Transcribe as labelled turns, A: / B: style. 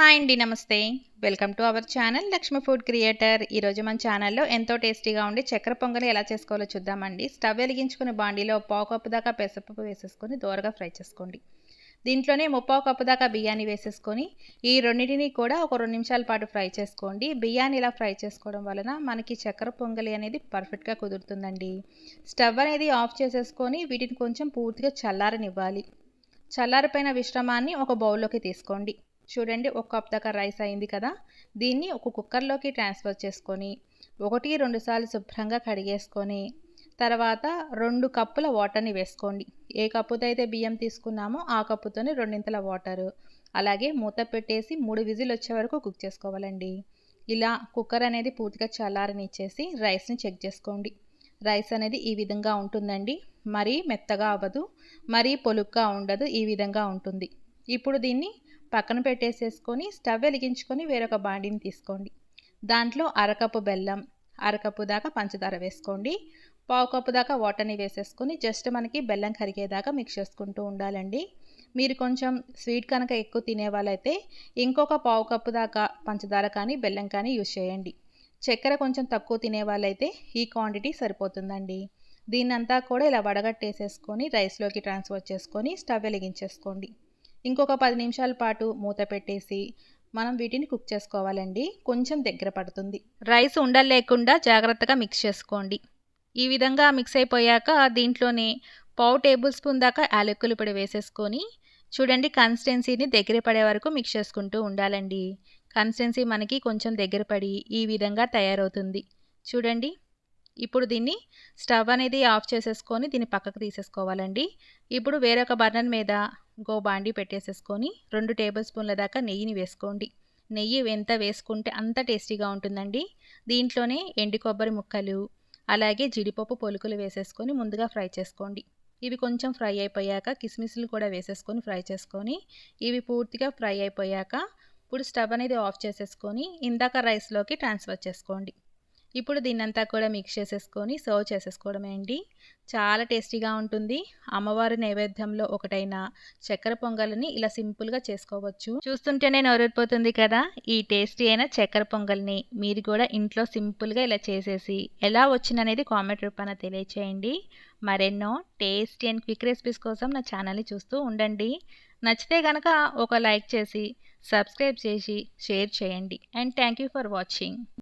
A: Hi అండి నమస్తే. Welcome to our channel Lakshmi food creator. ఈరోజు మన ఛానల్లో ఎంతో టేస్టీగా ఉండి చక్కెర పొంగలి ఎలా చేసుకోవాలో చూద్దామండి. స్టవ్ వెలిగించుకుని బాండీలో పావు కప్పు దాకా పెసరపప్పు వేసేసుకొని దోరగా ఫ్రై చేసుకోండి. దీంట్లోనే ముప్పావు కప్పు దాకా బియ్యాన్ని వేసేసుకొని ఈ రెండింటిని కూడా ఒక రెండు నిమిషాల పాటు ఫ్రై చేసుకోండి. బియ్యాన్ని ఇలా ఫ్రై చేసుకోవడం వలన మనకి చక్కెర పొంగలి అనేది పర్ఫెక్ట్గా కుదురుతుందండి. స్టవ్ అనేది ఆఫ్ చేసేసుకొని వీటిని కొంచెం పూర్తిగా చల్లారనివ్వాలి. చల్లారిపోయిన విశ్రమాన్ని ఒక బౌల్లోకి తీసుకోండి. చూడండి ఒక కప్ దాకా రైస్ అయింది కదా. దీన్ని ఒక కుక్కర్లోకి ట్రాన్స్ఫర్ చేసుకొని ఒకటి రెండు సార్లు శుభ్రంగా కడిగేసుకొని తర్వాత రెండు కప్పుల వాటర్ని వేసుకోండి. ఏ కప్పుతో అయితే బియ్యం తీసుకున్నామో ఆ కప్పుతోనే రెండింతల వాటరు. అలాగే మూత పెట్టేసి మూడు విజిల్ వచ్చే వరకు కుక్ చేసుకోవాలండి. ఇలా కుక్కర్ అనేది పూర్తిగా చల్లారనిచ్చేసి రైస్ని చెక్ చేసుకోండి. రైస్ అనేది ఈ విధంగా ఉంటుందండి. మరీ మెత్తగా అవ్వదు మరీ పొలుగ్గా ఉండదు ఈ విధంగా ఉంటుంది. ఇప్పుడు దీన్ని పక్కన పెట్టేసేసుకొని స్టవ్ వెలిగించుకొని వేరొక బాండిని తీసుకోండి. దాంట్లో అరకప్పు బెల్లం అరకప్పు దాకా పంచదార వేసుకోండి. పావు కప్పు దాకా వాటర్ని వేసేసుకొని జస్ట్ మనకి బెల్లం కరిగేదాకా మిక్స్ చేసుకుంటూ ఉండాలండి. మీరు కొంచెం స్వీట్ కనుక ఎక్కువ తినే వాళ్ళైతే ఇంకొక పావు కప్పు దాకా పంచదార కానీ బెల్లం కానీ యూజ్ చేయండి. చక్కెర కొంచెం తక్కువ తినే వాళ్ళైతే ఈ క్వాంటిటీ సరిపోతుందండి. దీన్నంతా కూడా ఇలా వడగట్టేసేసుకొని రైస్లోకి ట్రాన్స్ఫర్ చేసుకొని స్టవ్ వెలిగించేసుకోండి. ఇంకొక పది నిమిషాల పాటు మూత పెట్టేసి మనం వీటిని కుక్ చేసుకోవాలండి. కొంచెం దగ్గర పడుతుంది. రైస్ ఉండలేకుండా జాగ్రత్తగా మిక్స్ చేసుకోండి. ఈ విధంగా మిక్స్ అయిపోయాక దీంట్లోనే పావు టేబుల్ స్పూన్ దాకా యాలక్కుల పొడి వేసేసుకొని చూడండి కన్సిస్టెన్సీని దగ్గర పడే వరకు మిక్స్ చేసుకుంటూ ఉండాలండి. కన్సిస్టెన్సీ మనకి కొంచెం దగ్గర పడి ఈ విధంగా తయారవుతుంది. చూడండి. ఇప్పుడు దీన్ని స్టవ్ అనేది ఆఫ్ చేసేసుకొని దీన్ని పక్కకు తీసేసుకోవాలండి. ఇప్పుడు వేరొక బర్నర్ మీద గో బాండి పెట్టేసేసుకొని రెండు టేబుల్ స్పూన్ల దాకా నెయ్యిని వేసుకోండి. నెయ్యి ఎంత వేసుకుంటే అంత టేస్టీగా ఉంటుందండి. దీంట్లోనే ఎండు కొబ్బరి ముక్కలు అలాగే జీడిపప్పు పొలుకులు వేసేసుకొని ముందుగా ఫ్రై చేసుకోండి. ఇవి కొంచెం ఫ్రై అయిపోయాక కిస్మిస్లు కూడా వేసేసుకొని ఫ్రై చేసుకొని ఇవి పూర్తిగా ఫ్రై అయిపోయాక ఇప్పుడు స్టవ్ అనేది ఆఫ్ చేసేసుకొని ఇందాక రైస్లోకి ట్రాన్స్ఫర్ చేసుకోండి. ఇప్పుడు దీన్నంతా కూడా మిక్స్ చేసేసుకొని సర్వ్ చేసేసుకోవడమే అండి. చాలా టేస్టీగా ఉంటుంది. అమ్మవారి నైవేద్యంలో ఒకటైన చక్కెర పొంగల్ని ఇలా సింపుల్గా చేసుకోవచ్చు. చూస్తుంటేనే నోరెత్తిపోతుంది కదా ఈ టేస్టీ అయిన చక్కెర పొంగల్ని మీరు కూడా ఇంట్లో సింపుల్గా ఇలా చేసేసి ఎలా వచ్చిందనేది కామెంట్ రూపాన తెలియచేయండి. మరెన్నో టేస్టీ అండ్ క్విక్ రెసిపీస్ కోసం నా ఛానల్ని చూస్తూ ఉండండి. నచ్చితే కనుక ఒక లైక్ చేసి సబ్స్క్రైబ్ చేసి షేర్ చేయండి. And thank you for watching.